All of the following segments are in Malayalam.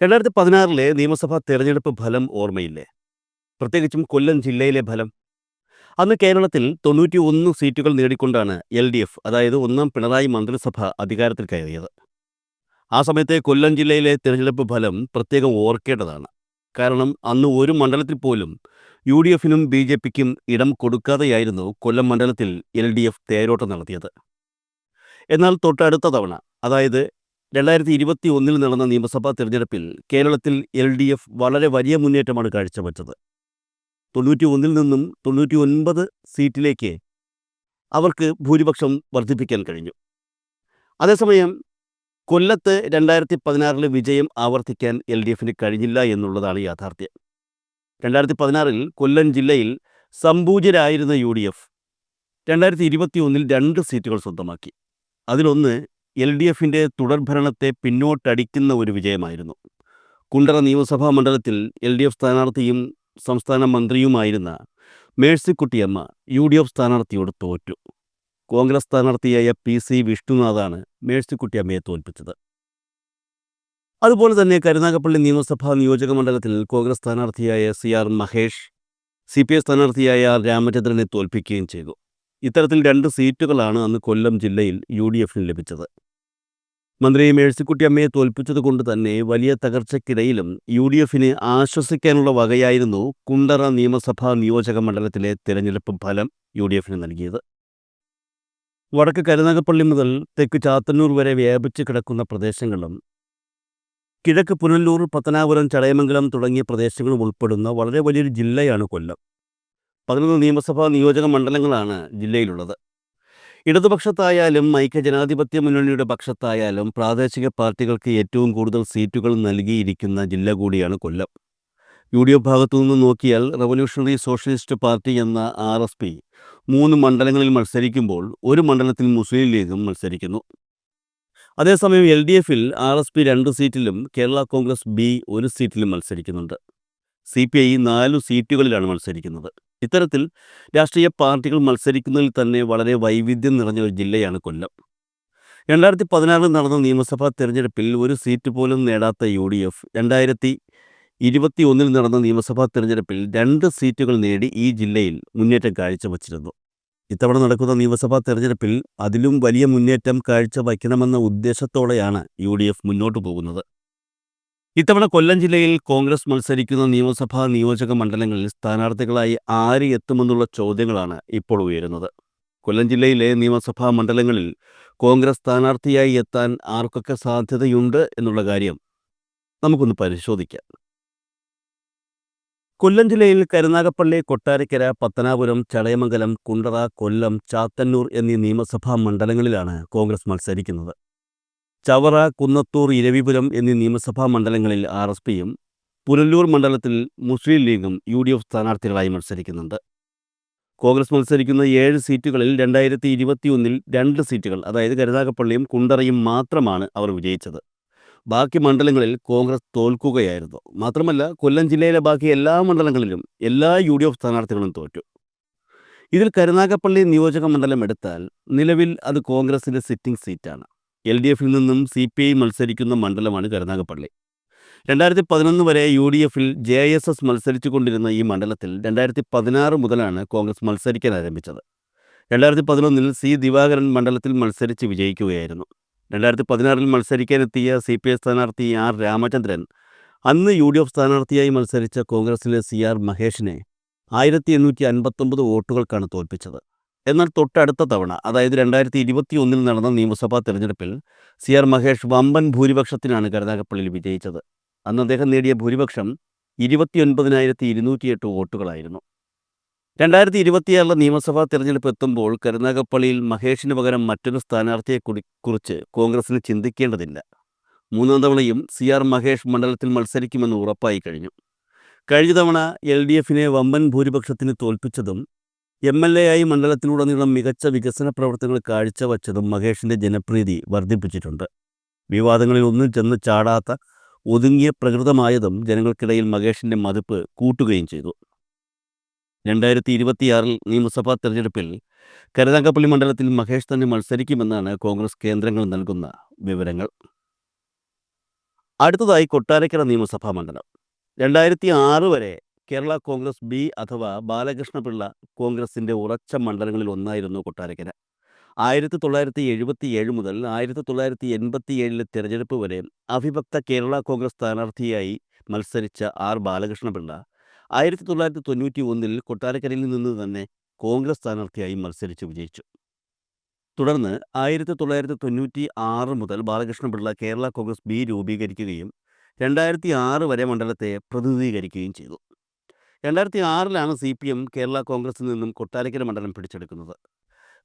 രണ്ടായിരത്തി പതിനാറിലെ നിയമസഭാ തെരഞ്ഞെടുപ്പ് ഫലം ഓർമ്മയില്ലേ? പ്രത്യേകിച്ചും കൊല്ലം ജില്ലയിലെ ഫലം. അന്ന് കേരളത്തിൽ തൊണ്ണൂറ്റി ഒന്ന് സീറ്റുകൾ നേടിക്കൊണ്ടാണ് എൽ ഡി എഫ് അതായത് ഒന്നാം പിണറായി മന്ത്രിസഭ അധികാരത്തിൽ കയറിയത്. ആ സമയത്തെ കൊല്ലം ജില്ലയിലെ തിരഞ്ഞെടുപ്പ് ഫലം പ്രത്യേകം ഓർക്കേണ്ടതാണ്. കാരണം അന്ന് ഒരു മണ്ഡലത്തിൽ പോലും യു ഡി എഫിനും ബി ജെ പിക്കും ഇടം കൊടുക്കാതെയായിരുന്നു കൊല്ലം മണ്ഡലത്തിൽ എൽ ഡി എഫ് തേരോട്ടം നടത്തിയത്. എന്നാൽ തൊട്ടടുത്ത തവണ അതായത് രണ്ടായിരത്തി ഇരുപത്തി ഒന്നിൽ നടന്ന നിയമസഭാ തെരഞ്ഞെടുപ്പിൽ കേരളത്തിൽ എൽ ഡി എഫ് വളരെ വലിയ മുന്നേറ്റമാണ് കാഴ്ചവെച്ചത്. തൊണ്ണൂറ്റി ഒന്നിൽ നിന്നും തൊണ്ണൂറ്റി ഒൻപത് സീറ്റിലേക്ക് അവർക്ക് ഭൂരിപക്ഷം വർദ്ധിപ്പിക്കാൻ കഴിഞ്ഞു. അതേസമയം കൊല്ലത്ത് രണ്ടായിരത്തി പതിനാറിലെ വിജയം ആവർത്തിക്കാൻ എൽ ഡി എഫിന് കഴിഞ്ഞില്ല എന്നുള്ളതാണ് യാഥാർത്ഥ്യം. രണ്ടായിരത്തി പതിനാറിൽ കൊല്ലം ജില്ലയിൽ സമ്പൂജ്യരായിരുന്ന യു ഡി എഫ് രണ്ടായിരത്തി ഇരുപത്തി ഒന്നിൽ രണ്ട് സീറ്റുകൾ സ്വന്തമാക്കി. അതിലൊന്ന് എൽ ഡി എഫിന്റെ തുടർഭരണത്തെ പിന്നോട്ടടിക്കുന്ന ഒരു വിജയമായിരുന്നു. കുണ്ടറ നിയമസഭാ മണ്ഡലത്തിൽ എൽ ഡി എഫ് സ്ഥാനാർത്ഥിയും സംസ്ഥാന മന്ത്രിയുമായിരുന്ന മേഴ്സിക്കുട്ടിയമ്മ യു ഡി എഫ് സ്ഥാനാർത്ഥിയോട് തോറ്റു. കോൺഗ്രസ് സ്ഥാനാർത്ഥിയായ പി സി വിഷ്ണുനാഥാണ് മേഴ്സിക്കുട്ടിയമ്മയെ തോൽപ്പിച്ചത്. അതുപോലെ തന്നെ കരുനാഗപ്പള്ളി നിയമസഭാ നിയോജക മണ്ഡലത്തിൽ Congress സ്ഥാനാർത്ഥിയായ C R Mahesh C P I സ്ഥാനാർത്ഥിയായ രാമചന്ദ്രനെ തോൽപ്പിക്കുകയും ചെയ്തു. ഇത്തരത്തിൽ രണ്ട് സീറ്റുകളാണ് അന്ന് കൊല്ലം ജില്ലയിൽ യു ഡി എഫിന് ലഭിച്ചത്. മന്ത്രി മേഴ്സിക്കുട്ടിയമ്മയെ തോൽപ്പിച്ചതുകൊണ്ട് തന്നെ വലിയ തകർച്ചയ്ക്കിടയിലും യു ഡി എഫിന് ആശ്വസിക്കാനുള്ള വകയായിരുന്നു കുണ്ടറ നിയമസഭാ നിയോജക മണ്ഡലത്തിലെ തെരഞ്ഞെടുപ്പ് ഫലം യു ഡി എഫിന് നൽകിയത്. വടക്ക് കരുനാഗപ്പള്ളി മുതൽ തെക്ക് ചാത്തന്നൂർ വരെ വ്യാപിച്ചു കിടക്കുന്ന പ്രദേശങ്ങളും കിഴക്ക് പുനല്ലൂർ പത്തനാപുരം ചടയമംഗലം തുടങ്ങിയ പ്രദേശങ്ങളും ഉൾപ്പെടുന്ന വളരെ വലിയൊരു ജില്ലയാണ് കൊല്ലം. പതിനൊന്ന് നിയമസഭാ നിയോജക മണ്ഡലങ്ങളാണ് ജില്ലയിലുള്ളത്. ഇടതുപക്ഷത്തായാലും ഐക്യജനാധിപത്യ മുന്നണിയുടെ പക്ഷത്തായാലും പ്രാദേശിക പാർട്ടികൾക്ക് ഏറ്റവും കൂടുതൽ സീറ്റുകൾ നൽകിയിരിക്കുന്ന ജില്ല കൂടിയാണ് കൊല്ലം. യു ഡി എഫ് ഭാഗത്തു നിന്ന് നോക്കിയാൽ റവല്യൂഷണറി സോഷ്യലിസ്റ്റ് പാർട്ടി എന്ന ആർ എസ് പി മൂന്ന് മണ്ഡലങ്ങളിൽ മത്സരിക്കുമ്പോൾ ഒരു മണ്ഡലത്തിൽ മുസ്ലിം ലീഗും മത്സരിക്കുന്നു. അതേസമയം എൽ ഡി എഫിൽ ആർ എസ് പി രണ്ട് സീറ്റിലും കേരള കോൺഗ്രസ് ബി ഒരു സീറ്റിലും മത്സരിക്കുന്നുണ്ട്. സി പി ഐ നാലു സീറ്റുകളിലാണ് മത്സരിക്കുന്നത്. ഇത്തരത്തിൽ രാഷ്ട്രീയ പാർട്ടികൾ മത്സരിക്കുന്നതിൽ തന്നെ വളരെ വൈവിധ്യം നിറഞ്ഞ ഒരു ജില്ലയാണ് കൊല്ലം. രണ്ടായിരത്തി പതിനാറിൽ നടന്ന നിയമസഭാ തെരഞ്ഞെടുപ്പിൽ ഒരു സീറ്റ് പോലും നേടാത്ത യു ഡി എഫ് രണ്ടായിരത്തി ഇരുപത്തി ഒന്നിൽ നടന്ന നിയമസഭാ തെരഞ്ഞെടുപ്പിൽ രണ്ട് സീറ്റുകൾ നേടി ഈ ജില്ലയിൽ മുന്നേറ്റം കാഴ്ചവച്ചിരുന്നു. ഇത്തവണ നടക്കുന്ന നിയമസഭാ തെരഞ്ഞെടുപ്പിൽ അതിലും വലിയ മുന്നേറ്റം കാഴ്ചവയ്ക്കണമെന്ന ഉദ്ദേശത്തോടെയാണ് യു മുന്നോട്ടു പോകുന്നത്. ഇത്തവണ കൊല്ലം ജില്ലയിൽ കോൺഗ്രസ് മത്സരിക്കുന്ന നിയമസഭാ നിയോജക മണ്ഡലങ്ങളിൽ സ്ഥാനാർത്ഥികളായി ആര് എത്തുമെന്നുള്ള ചോദ്യങ്ങളാണ് ഇപ്പോൾ ഉയരുന്നത്. കൊല്ലം ജില്ലയിലെ നിയമസഭാ മണ്ഡലങ്ങളിൽ കോൺഗ്രസ് സ്ഥാനാർത്ഥിയായി എത്താൻ ആർക്കൊക്കെ സാധ്യതയുണ്ട് എന്നുള്ള കാര്യം നമുക്കൊന്ന് പരിശോധിക്കാം. കൊല്ലം ജില്ലയിൽ കരുനാഗപ്പള്ളി കൊട്ടാരക്കര പത്തനാപുരം ചടയമംഗലം കുണ്ടറ കൊല്ലം ചാത്തന്നൂർ എന്നീ നിയമസഭാ മണ്ഡലങ്ങളിലാണ് കോൺഗ്രസ് മത്സരിക്കുന്നത്. ചവറ കുന്നത്തൂർ ഇരവിപുരം എന്നീ നിയമസഭാ മണ്ഡലങ്ങളിൽ ആർ എസ് പിയും പുനലൂർ മണ്ഡലത്തിൽ മുസ്ലിം ലീഗും യു ഡി എഫ് സ്ഥാനാർത്ഥികളായി മത്സരിക്കുന്നുണ്ട്. കോൺഗ്രസ് മത്സരിക്കുന്ന ഏഴ് സീറ്റുകളിൽ രണ്ടായിരത്തി ഇരുപത്തിയൊന്നിൽ രണ്ട് സീറ്റുകൾ അതായത് കരുനാഗപ്പള്ളിയും കുണ്ടറയും മാത്രമാണ് അവർ വിജയിച്ചത്. ബാക്കി മണ്ഡലങ്ങളിൽ കോൺഗ്രസ് തോൽക്കുകയായിരുന്നു. മാത്രമല്ല കൊല്ലം ജില്ലയിലെ ബാക്കി എല്ലാ മണ്ഡലങ്ങളിലും എല്ലാ യു ഡി എഫ് സ്ഥാനാർത്ഥികളും തോറ്റു. ഇതിൽ കരുനാഗപ്പള്ളി നിയോജക മണ്ഡലം എടുത്താൽ നിലവിൽ അത് കോൺഗ്രസിന്റെ സിറ്റിംഗ് സീറ്റാണ്. എൽ ഡി എഫിൽ നിന്നും സി പി ഐ മത്സരിക്കുന്ന മണ്ഡലമാണ് കരുനാഗപ്പള്ളി. രണ്ടായിരത്തി പതിനൊന്ന് വരെ യു ഡി എഫിൽ ജെ എസ് എസ് മത്സരിച്ചു കൊണ്ടിരുന്ന ഈ മണ്ഡലത്തിൽ രണ്ടായിരത്തി പതിനാറ് മുതലാണ് കോൺഗ്രസ് മത്സരിക്കാൻ ആരംഭിച്ചത്. രണ്ടായിരത്തി പതിനൊന്നിൽ സി ദിവാകരൻ മണ്ഡലത്തിൽ മത്സരിച്ച് വിജയിക്കുകയായിരുന്നു. രണ്ടായിരത്തി പതിനാറിൽ മത്സരിക്കാനെത്തിയ സി പി ഐ സ്ഥാനാർത്ഥി ആർ രാമചന്ദ്രൻ അന്ന് യു ഡി എഫ് സ്ഥാനാർത്ഥിയായി മത്സരിച്ച കോൺഗ്രസിലെ സി ആർ മഹേഷിനെ ആയിരത്തി എണ്ണൂറ്റി അൻപത്തൊമ്പത് വോട്ടുകൾക്കാണ് തോൽപ്പിച്ചത്. എന്നാൽ തൊട്ടടുത്ത തവണ അതായത് രണ്ടായിരത്തി ഇരുപത്തി ഒന്നിൽ നടന്ന നിയമസഭാ തെരഞ്ഞെടുപ്പിൽ സി ആർ മഹേഷ് വമ്പൻ ഭൂരിപക്ഷത്തിനാണ് കരുനാഗപ്പള്ളിയിൽ വിജയിച്ചത്. അന്ന് അദ്ദേഹം നേടിയ ഭൂരിപക്ഷം ഇരുപത്തിയൊൻപതിനായിരത്തി ഇരുന്നൂറ്റിയെട്ട് വോട്ടുകളായിരുന്നു. രണ്ടായിരത്തി ഇരുപത്തിയാറിലെ നിയമസഭാ തെരഞ്ഞെടുപ്പ് എത്തുമ്പോൾ കരുനാഗപ്പള്ളിയിൽ മഹേഷിന് പകരം മറ്റൊരു സ്ഥാനാർത്ഥിയെ കുറിച്ച് കോൺഗ്രസിന് ചിന്തിക്കേണ്ടതില്ല. മൂന്നാം തവണയും സി ആർ മഹേഷ് മണ്ഡലത്തിൽ മത്സരിക്കുമെന്ന് ഉറപ്പായി കഴിഞ്ഞു. കഴിഞ്ഞ തവണ എൽ ഡി എഫിനെ വമ്പൻ ഭൂരിപക്ഷത്തിന് തോൽപ്പിച്ചതും എം എൽ എ ആയി മണ്ഡലത്തിലുടനീളം മികച്ച വികസന പ്രവർത്തനങ്ങൾ കാഴ്ചവച്ചതും മഹേഷിന്റെ ജനപ്രീതി വർദ്ധിപ്പിച്ചിട്ടുണ്ട്. വിവാദങ്ങളിൽ ഒന്നും ചെന്ന് ചാടാത്ത ഒതുങ്ങിയ പ്രകൃതമായതും ജനങ്ങൾക്കിടയിൽ മഹേഷിന്റെ മതിപ്പ് കൂട്ടുകയും ചെയ്തു. രണ്ടായിരത്തി ഇരുപത്തിയാറിൽ നിയമസഭാ തെരഞ്ഞെടുപ്പിൽ കരുനാഗപ്പള്ളി മണ്ഡലത്തിൽ മഹേഷ് തന്നെ മത്സരിക്കുമെന്നാണ് കോൺഗ്രസ് കേന്ദ്രങ്ങൾ നൽകുന്ന വിവരങ്ങൾ. അടുത്തതായി കൊട്ടാരക്കര നിയമസഭാ മണ്ഡലം. രണ്ടായിരത്തി ആറ് വരെ കേരള കോൺഗ്രസ് ബി അഥവാ ബാലകൃഷ്ണപിള്ള കോൺഗ്രസിന്റെ ഉറച്ച മണ്ഡലങ്ങളിൽ ഒന്നായിരുന്നു കൊട്ടാരക്കര. ആയിരത്തി തൊള്ളായിരത്തി എഴുപത്തി ഏഴ് മുതൽ ആയിരത്തി തൊള്ളായിരത്തി എൺപത്തി ഏഴിലെ തിരഞ്ഞെടുപ്പ് വരെ അവിഭക്ത കേരള കോൺഗ്രസ് സ്ഥാനാർത്ഥിയായി മത്സരിച്ച ആർ ബാലകൃഷ്ണപിള്ള ആയിരത്തി തൊള്ളായിരത്തി തൊണ്ണൂറ്റി ഒന്നിൽ കൊട്ടാരക്കരയിൽ നിന്ന് തന്നെ കോൺഗ്രസ് സ്ഥാനാർത്ഥിയായി മത്സരിച്ച് വിജയിച്ചു. തുടർന്ന് ആയിരത്തി തൊള്ളായിരത്തി തൊണ്ണൂറ്റി ആറ് മുതൽ ബാലകൃഷ്ണപിള്ള കേരള കോൺഗ്രസ് ബി രൂപീകരിക്കുകയും രണ്ടായിരത്തി ആറ് വരെ മണ്ഡലത്തെ പ്രതിനിധീകരിക്കുകയും ചെയ്തു. രണ്ടായിരത്തി ആറിലാണ് സി പി എം കേരള കോൺഗ്രസിൽ നിന്നും കൊട്ടാരക്കര മണ്ഡലം പിടിച്ചെടുക്കുന്നത്.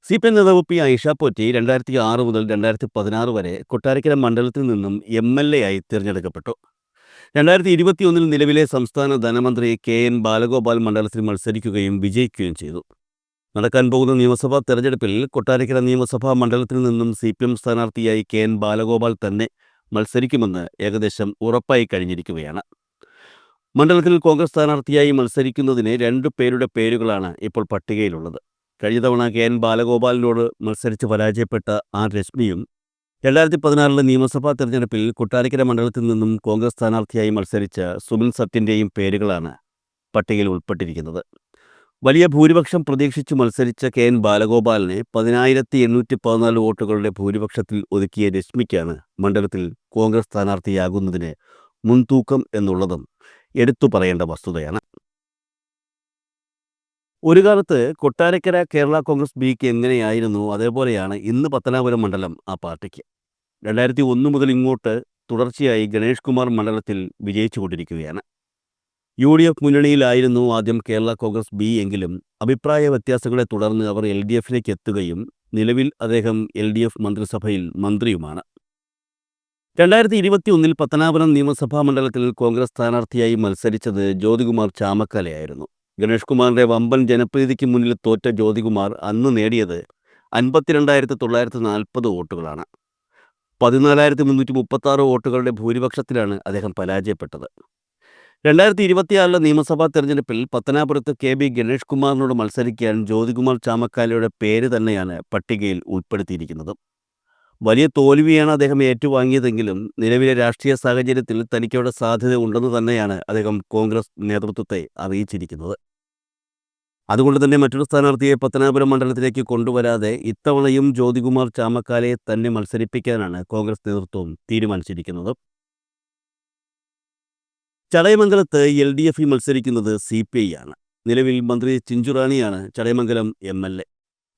സി പി എം നേതാവ് പി ഐഷ പോറ്റി രണ്ടായിരത്തി ആറ് മുതൽ രണ്ടായിരത്തി പതിനാറ് വരെ കൊട്ടാരക്കര മണ്ഡലത്തിൽ നിന്നും എം എൽ എ ആയി തിരഞ്ഞെടുക്കപ്പെട്ടു. രണ്ടായിരത്തി ഇരുപത്തിയൊന്നിൽ നിലവിലെ സംസ്ഥാന ധനമന്ത്രി കെ എൻ ബാലഗോപാൽ മണ്ഡലത്തിൽ മത്സരിക്കുകയും വിജയിക്കുകയും ചെയ്തു. നടക്കാൻ പോകുന്ന നിയമസഭാ തെരഞ്ഞെടുപ്പിൽ കൊട്ടാരക്കര നിയമസഭാ മണ്ഡലത്തിൽ നിന്നും സി പി എം സ്ഥാനാർത്ഥിയായി കെ എൻ ബാലഗോപാൽ തന്നെ മത്സരിക്കുമെന്ന് ഏകദേശം ഉറപ്പായി കഴിഞ്ഞിരിക്കുകയാണ്. മണ്ഡലത്തിൽ കോൺഗ്രസ് സ്ഥാനാർത്ഥിയായി മത്സരിക്കുന്നതിന് രണ്ടു പേരുടെ പേരുകളാണ് ഇപ്പോൾ പട്ടികയിലുള്ളത്. കഴിഞ്ഞ തവണ കെ എൻ ബാലഗോപാലിനോട് മത്സരിച്ച് പരാജയപ്പെട്ട ആർ രശ്മിയും രണ്ടായിരത്തി പതിനാറിലെ നിയമസഭാ തെരഞ്ഞെടുപ്പിൽ കൊട്ടാരക്കര മണ്ഡലത്തിൽ നിന്നും കോൺഗ്രസ് സ്ഥാനാർത്ഥിയായി മത്സരിച്ച സുനിൽ സത്യന്റെയും പേരുകളാണ് പട്ടികയിൽ ഉൾപ്പെട്ടിരിക്കുന്നത്. വലിയ ഭൂരിപക്ഷം പ്രതീക്ഷിച്ചു മത്സരിച്ച കെ എൻ ബാലഗോപാലിനെ പതിനായിരത്തി എണ്ണൂറ്റി പതിനാല് വോട്ടുകളുടെ ഭൂരിപക്ഷത്തിൽ ഒതുക്കിയ രശ്മിക്കാണ് മണ്ഡലത്തിൽ കോൺഗ്രസ് സ്ഥാനാർത്ഥിയാകുന്നതിന് മുൻതൂക്കം എന്നുള്ളതും എടുത്തു പറയേണ്ട വസ്തുതയാണ്. ഒരു കാലത്ത് കൊട്ടാരക്കര കേരള കോൺഗ്രസ് ബിക്ക് എങ്ങനെയായിരുന്നു? അതേപോലെയാണ് ഇന്ന് പത്തനാപുരം മണ്ഡലം ആ പാർട്ടിക്ക്. രണ്ടായിരത്തി ഒന്ന് മുതൽ ഇങ്ങോട്ട് തുടർച്ചയായി ഗണേഷ് കുമാർ മണ്ഡലത്തിൽ വിജയിച്ചുകൊണ്ടിരിക്കുകയാണ്. യു ഡി എഫ് മുന്നണിയിലായിരുന്നു ആദ്യം കേരള കോൺഗ്രസ് ബി എങ്കിലും അഭിപ്രായ വ്യത്യാസങ്ങളെ തുടർന്ന് അവർ എൽ ഡി എഫിലേക്ക് എത്തുകയും നിലവിൽ അദ്ദേഹം എൽ ഡി എഫ് മന്ത്രിസഭയിൽ മന്ത്രിയുമാണ്. രണ്ടായിരത്തി ഇരുപത്തി ഒന്നിൽ പത്തനാപുരം നിയമസഭാ മണ്ഡലത്തിൽ കോൺഗ്രസ് സ്ഥാനാർത്ഥിയായി മത്സരിച്ചത് ജ്യോതികുമാർ ചാമക്കാലയായിരുന്നു. ഗണേഷ് കുമാറിന്റെ വമ്പൻ ജനപ്രീതിക്ക് മുന്നിൽ തോറ്റ ജ്യോതികുമാർ അന്ന് നേടിയത് അൻപത്തിരണ്ടായിരത്തി തൊള്ളായിരത്തി നാൽപ്പത് വോട്ടുകളാണ്. പതിനാലായിരത്തി മുന്നൂറ്റി മുപ്പത്തി ആറ് വോട്ടുകളുടെ ഭൂരിപക്ഷത്തിലാണ് അദ്ദേഹം പരാജയപ്പെട്ടത്. രണ്ടായിരത്തി ഇരുപത്തിയാറിലെ നിയമസഭാ തെരഞ്ഞെടുപ്പിൽ പത്തനാപുരത്ത് കെ ബി ഗണേഷ് കുമാറിനോട് മത്സരിക്കാൻ ജ്യോതികുമാർ ചാമക്കാലയുടെ പേര് തന്നെയാണ് പട്ടികയിൽ ഉൾപ്പെടുത്തിയിരിക്കുന്നത്. വലിയ തോൽവിയാണ് അദ്ദേഹം ഏറ്റുവാങ്ങിയതെങ്കിലും നിലവിലെ രാഷ്ട്രീയ സാഹചര്യത്തിൽ തനിക്കവിടെ സാധ്യത ഉണ്ടെന്ന് തന്നെയാണ് അദ്ദേഹം കോൺഗ്രസ് നേതൃത്വത്തെ അറിയിച്ചിരിക്കുന്നത്. അതുകൊണ്ട് തന്നെ മറ്റൊരു സ്ഥാനാർത്ഥിയെ പത്തനാപുരം മണ്ഡലത്തിലേക്ക് കൊണ്ടുവരാതെ ഇത്തവണയും ജ്യോതികുമാർ ചാമക്കാലയെ തന്നെ മത്സരിപ്പിക്കാനാണ് കോൺഗ്രസ് നേതൃത്വം തീരുമാനിച്ചിരിക്കുന്നത്. ചടയമംഗലത്ത് എൽ ഡി എഫിൽ മത്സരിക്കുന്നത് സി പി ഐ ആണ്. നിലവിൽ മന്ത്രി ചിഞ്ചുറാണിയാണ് ചടയമംഗലം എം എൽ എ.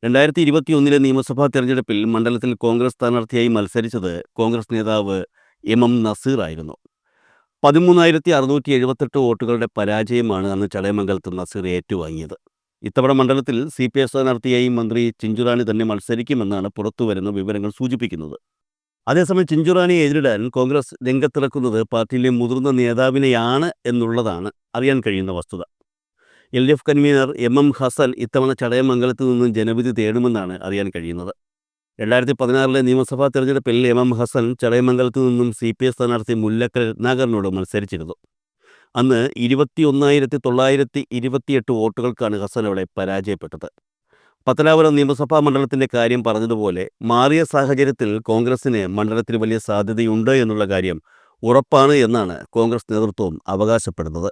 രണ്ടായിരത്തി ഇരുപത്തി ഒന്നിലെ നിയമസഭാ തെരഞ്ഞെടുപ്പിൽ മണ്ഡലത്തിൽ കോൺഗ്രസ് സ്ഥാനാർത്ഥിയായി മത്സരിച്ചത് കോൺഗ്രസ് നേതാവ് എം എം നസീർ ആയിരുന്നു. പതിമൂന്നായിരത്തി അറുന്നൂറ്റി എഴുപത്തെട്ട് വോട്ടുകളുടെ പരാജയമാണ് അന്ന് ചടയമംഗലത്ത് നസീർ ഏറ്റുവാങ്ങിയത്. ഇത്തവണ മണ്ഡലത്തിൽ സി പി ഐ സ്ഥാനാർത്ഥിയായി മന്ത്രി ചിഞ്ചുറാണി തന്നെ മത്സരിക്കുമെന്നാണ് പുറത്തുവരുന്ന വിവരങ്ങൾ സൂചിപ്പിക്കുന്നത്. അതേസമയം ചിഞ്ചുറാണിയെ എതിരിടാൻ കോൺഗ്രസ് രംഗത്തിറക്കുന്നത് പാർട്ടിയിലെ മുതിർന്ന നേതാവിനെയാണ് എന്നുള്ളതാണ് അറിയാൻ കഴിയുന്ന വസ്തുത. L D F convener M M Hassan ഇത്തവണ ചടയമംഗലത്ത് നിന്നും ജനവിധി തേടുമെന്നാണ് അറിയാൻ കഴിയുന്നത്. രണ്ടായിരത്തി പതിനാറിലെ നിയമസഭാ തെരഞ്ഞെടുപ്പിൽ എം എം ഹസൻ ചടയമംഗലത്ത് നിന്നും സി പി എസ് സ്ഥാനാർത്ഥി മുല്ലക്കൽ രത്നാകരനോട് മത്സരിച്ചിരുന്നു. അന്ന് ഇരുപത്തി ഒന്നായിരത്തി തൊള്ളായിരത്തി ഇരുപത്തിയെട്ട് വോട്ടുകൾക്കാണ് ഹസൻ അവിടെ പരാജയപ്പെട്ടത്. പത്തനാപുരം നിയമസഭാ മണ്ഡലത്തിന്റെ കാര്യം പറഞ്ഞതുപോലെ മാറിയ സാഹചര്യത്തിൽ കോൺഗ്രസിന് മണ്ഡലത്തിൽ വലിയ സാധ്യതയുണ്ട് എന്നുള്ള കാര്യം ഉറപ്പാണ് എന്നാണ് കോൺഗ്രസ് നേതൃത്വം അവകാശപ്പെടുന്നത്.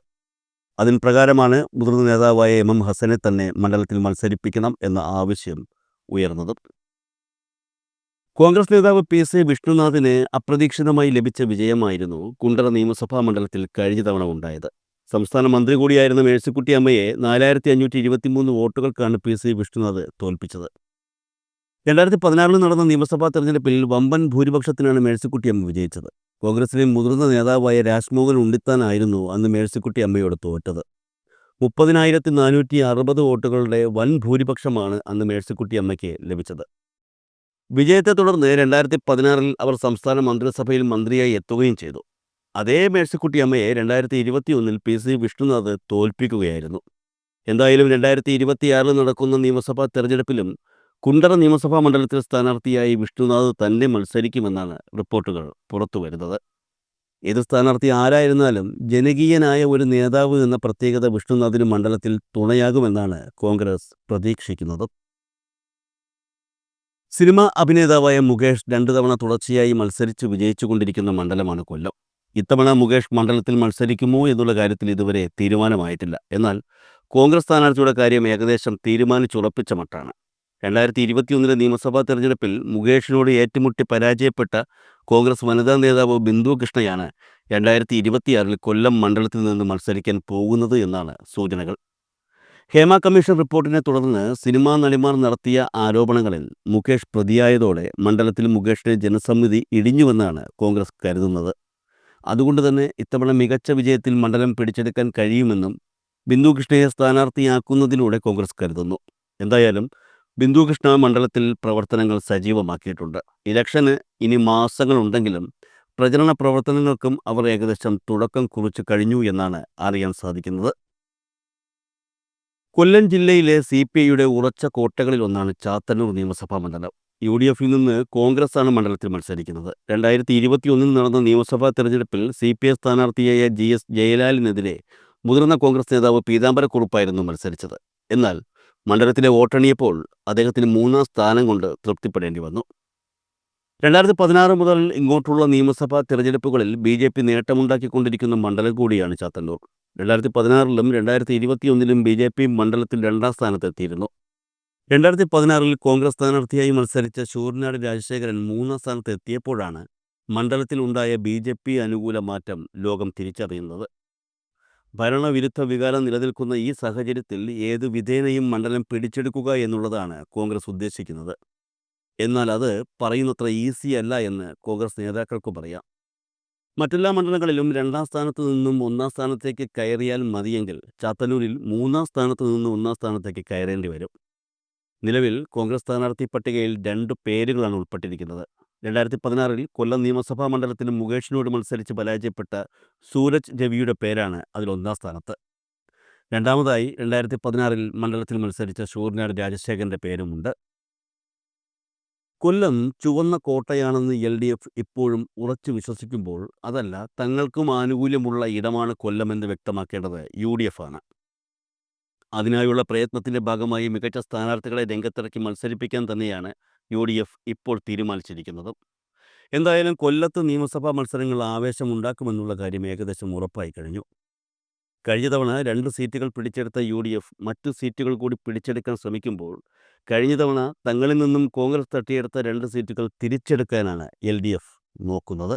അതിൻ പ്രകാരമാണ് മുതിർന്ന നേതാവായ എം എം ഹസനെ തന്നെ മണ്ഡലത്തിൽ മത്സരിപ്പിക്കണം എന്ന ആവശ്യം ഉയർന്നത്. കോൺഗ്രസ് നേതാവ് പി സി വിഷ്ണുനാഥിന് അപ്രതീക്ഷിതമായി ലഭിച്ച വിജയമായിരുന്നു കുണ്ടറ നിയമസഭാ മണ്ഡലത്തിൽ കഴിഞ്ഞ തവണ ഉണ്ടായത്. സംസ്ഥാന മന്ത്രി കൂടിയായിരുന്ന മേഴ്സിക്കുട്ടി അമ്മയെ നാലായിരത്തി അഞ്ഞൂറ്റി ഇരുപത്തിമൂന്ന് വോട്ടുകൾക്കാണ് പി സി വിഷ്ണുനാഥ് തോൽപ്പിച്ചത്. രണ്ടായിരത്തി പതിനാറിൽ നടന്ന നിയമസഭാ തെരഞ്ഞെടുപ്പിൽ വമ്പൻ ഭൂരിപക്ഷത്തിനാണ് മേഴ്സിക്കുട്ടി അമ്മ വിജയിച്ചത്. കോൺഗ്രസിലെ മുതിർന്ന നേതാവായ രാജ്മോഹൻ ഉണ്ണിത്താനായിരുന്നു അന്ന് മേഴ്സിക്കുട്ടി അമ്മയോട് തോറ്റത്. മുപ്പതിനായിരത്തി നാനൂറ്റി അറുപത് വോട്ടുകളുടെ വൻ ഭൂരിപക്ഷമാണ് അന്ന് മേഴ്സിക്കുട്ടി അമ്മയ്ക്ക് ലഭിച്ചത്. വിജയത്തെ തുടർന്ന് രണ്ടായിരത്തി പതിനാറിൽ അവർ സംസ്ഥാന മന്ത്രിസഭയിൽ മന്ത്രിയായി എത്തുകയും ചെയ്തു. അതേ മേഴ്സിക്കുട്ടി അമ്മയെ രണ്ടായിരത്തി ഇരുപത്തിയൊന്നിൽ പി സി വിഷ്ണുനാഥ് തോൽപ്പിക്കുകയായിരുന്നു. എന്തായാലും രണ്ടായിരത്തി ഇരുപത്തിയാറിൽ നടക്കുന്ന നിയമസഭാ തെരഞ്ഞെടുപ്പിലും കുണ്ടറ നിയമസഭാ മണ്ഡലത്തിൽ സ്ഥാനാർത്ഥിയായി വിഷ്ണുനാഥ് തന്നെ മത്സരിക്കുമെന്നാണ് റിപ്പോർട്ടുകൾ പുറത്തു വരുന്നത്. ഏത് സ്ഥാനാർത്ഥി ആരായിരുന്നാലും ജനകീയനായ ഒരു നേതാവ് എന്ന പ്രത്യേകത വിഷ്ണുനാഥിന് മണ്ഡലത്തിൽ തുണയാകുമെന്നാണ് കോൺഗ്രസ് പ്രതീക്ഷിക്കുന്നത്. സിനിമാ അഭിനേതാവായ മുകേഷ് രണ്ടു തവണ തുടർച്ചയായി മത്സരിച്ച് വിജയിച്ചുകൊണ്ടിരിക്കുന്ന മണ്ഡലമാണ് കൊല്ലം. ഇത്തവണ മുകേഷ് മണ്ഡലത്തിൽ മത്സരിക്കുമോ എന്നുള്ള കാര്യത്തിൽ ഇതുവരെ തീരുമാനമായിട്ടില്ല. എന്നാൽ കോൺഗ്രസ് സ്ഥാനാർത്ഥിയുടെ കാര്യം ഏകദേശം തീരുമാനിച്ചുറപ്പിച്ച മട്ടാണ്. രണ്ടായിരത്തി ഇരുപത്തിയൊന്നിലെ നിയമസഭാ തെരഞ്ഞെടുപ്പിൽ മുകേഷിനോട് ഏറ്റുമുട്ടി പരാജയപ്പെട്ട കോൺഗ്രസ് വനിതാ നേതാവ് ബിന്ദു കൃഷ്ണയാണ് രണ്ടായിരത്തി ഇരുപത്തിയാറിൽ കൊല്ലം മണ്ഡലത്തിൽ നിന്ന് മത്സരിക്കാൻ പോകുന്നത് എന്നാണ് സൂചനകൾ. ഹേമ കമ്മീഷൻ റിപ്പോർട്ടിനെ തുടർന്ന് സിനിമാ നടിമാർ നടത്തിയ ആരോപണങ്ങളിൽ മുകേഷ് പ്രതിയായതോടെ മണ്ഡലത്തിൽ മുകേഷിനെ ജനസമിതി ഇടിഞ്ഞുവെന്നാണ് കോൺഗ്രസ് കരുതുന്നത്. അതുകൊണ്ട് തന്നെ ഇത്തവണ മികച്ച വിജയത്തിൽ മണ്ഡലം പിടിച്ചെടുക്കാൻ കഴിയുമെന്നും ബിന്ദു കൃഷ്ണയെ സ്ഥാനാർത്ഥിയാക്കുന്നതിലൂടെ കോൺഗ്രസ് കരുതുന്നു. എന്തായാലും ബിന്ദു കൃഷ്ണ മണ്ഡലത്തിൽ പ്രവർത്തനങ്ങൾ സജീവമാക്കിയിട്ടുണ്ട്. ഇലക്ഷന് ഇനി മാസങ്ങളുണ്ടെങ്കിലും പ്രചരണ പ്രവർത്തനങ്ങൾക്കും അവർ ഏകദേശം തുടക്കം കുറിച്ചു കഴിഞ്ഞു എന്നാണ് അറിയാൻ സാധിക്കുന്നത്. കൊല്ലം ജില്ലയിലെ സി പി ഐയുടെ ഉറച്ച കോട്ടകളിലൊന്നാണ് ചാത്തന്നൂർ നിയമസഭാ മണ്ഡലം. യു ഡി എഫിൽ നിന്ന് കോൺഗ്രസ് ആണ് മണ്ഡലത്തിൽ മത്സരിക്കുന്നത്. രണ്ടായിരത്തി ഇരുപത്തിയൊന്നിൽ നടന്ന നിയമസഭാ തെരഞ്ഞെടുപ്പിൽ സി പി ഐ സ്ഥാനാർത്ഥിയായ ജി എസ് ജയലാലിനെതിരെ മുതിർന്ന കോൺഗ്രസ് നേതാവ് പീതാംബരക്കുറുപ്പായിരുന്നു മത്സരിച്ചത്. എന്നാൽ മണ്ഡലത്തിലെ വോട്ടെണ്ണിയപ്പോൾ അദ്ദേഹത്തിന് മൂന്നാം സ്ഥാനം കൊണ്ട് തൃപ്തിപ്പെടേണ്ടി വന്നു. രണ്ടായിരത്തി പതിനാറ് മുതൽ ഇങ്ങോട്ടുള്ള നിയമസഭാ തിരഞ്ഞെടുപ്പുകളിൽ ബി ജെ പി നേട്ടമുണ്ടാക്കിക്കൊണ്ടിരിക്കുന്ന മണ്ഡലം കൂടിയാണ് ചാത്തന്നൂർ. രണ്ടായിരത്തി പതിനാറിലും രണ്ടായിരത്തി ഇരുപത്തിയൊന്നിലും ബി ജെ പി മണ്ഡലത്തിൽ രണ്ടാം സ്ഥാനത്തെത്തിയിരുന്നു. രണ്ടായിരത്തി പതിനാറിൽ കോൺഗ്രസ് സ്ഥാനാർത്ഥിയായി മത്സരിച്ച ശൂർനാട് രാജശേഖരൻ മൂന്നാം സ്ഥാനത്ത് എത്തിയപ്പോഴാണ് മണ്ഡലത്തിൽ ഉണ്ടായ ബി ജെ പി അനുകൂല മാറ്റം ലോകം തിരിച്ചറിയുന്നത്. ഭരണവിരുദ്ധ വികാരം നിലനിൽക്കുന്ന ഈ സാഹചര്യത്തിൽ ഏത് വിധേനയും മണ്ഡലം പിടിച്ചെടുക്കുക എന്നുള്ളതാണ് കോൺഗ്രസ് ഉദ്ദേശിക്കുന്നത്. എന്നാൽ അത് പറയുന്നത്ര ഈസി അല്ല എന്ന് കോൺഗ്രസ് നേതാക്കൾക്ക് പറയാം. മറ്റെല്ലാ മണ്ഡലങ്ങളിലും രണ്ടാം സ്ഥാനത്ത് നിന്നും ഒന്നാം സ്ഥാനത്തേക്ക് കയറിയാൽ മതിയെങ്കിൽ ചാത്തന്നൂരിൽ മൂന്നാം സ്ഥാനത്ത് നിന്നും ഒന്നാം സ്ഥാനത്തേക്ക് കയറേണ്ടി വരും. നിലവിൽ കോൺഗ്രസ് സ്ഥാനാർത്ഥി പട്ടികയിൽ രണ്ട് പേരുകളാണ് ഉൾപ്പെട്ടിരിക്കുന്നത്. രണ്ടായിരത്തി പതിനാറിൽ കൊല്ലം നിയമസഭാ മണ്ഡലത്തിന് മുകേഷിനോട് മത്സരിച്ച് പരാജയപ്പെട്ട സൂരജ് രവിയുടെ പേരാണ് അതിൽ ഒന്നാം സ്ഥാനത്ത്. രണ്ടാമതായി രണ്ടായിരത്തി പതിനാറിൽ മണ്ഡലത്തിൽ മത്സരിച്ച ഷൂർനാട് രാജശേഖരന്റെ പേരുമുണ്ട് കൊല്ലം ചുവന്ന കോട്ടയാണെന്ന് എൽ ഡി എഫ് ഇപ്പോഴും ഉറച്ചു വിശ്വസിക്കുമ്പോൾ അതല്ല തങ്ങൾക്കും ആനുകൂല്യമുള്ള ഇടമാണ് കൊല്ലമെന്ന് വ്യക്തമാക്കേണ്ടത് യു ഡി എഫ് ആണ്. അതിനായുള്ള പ്രയത്നത്തിന്റെ ഭാഗമായി മികച്ച സ്ഥാനാർത്ഥികളെ രംഗത്തിറക്കി മത്സരിപ്പിക്കാൻ തന്നെയാണ് യു ഡി എഫ് ഇപ്പോൾ തീരുമാനിച്ചിരിക്കുന്നത്. എന്തായാലും കൊല്ലത്ത് നിയമസഭാ മത്സരങ്ങൾ ആവേശമുണ്ടാക്കുമെന്നുള്ള കാര്യം ഏകദേശം ഉറപ്പായി കഴിഞ്ഞു. കഴിഞ്ഞ തവണ രണ്ട് സീറ്റുകൾ പിടിച്ചെടുത്ത യു ഡി എഫ് മറ്റു സീറ്റുകൾ കൂടി പിടിച്ചെടുക്കാൻ ശ്രമിക്കുമ്പോൾ കഴിഞ്ഞ തവണ തങ്ങളിൽ നിന്നും കോൺഗ്രസ് തട്ടിയെടുത്ത രണ്ട് സീറ്റുകൾ തിരിച്ചെടുക്കാനാണ് എൽ ഡി എഫ് നോക്കുന്നത്.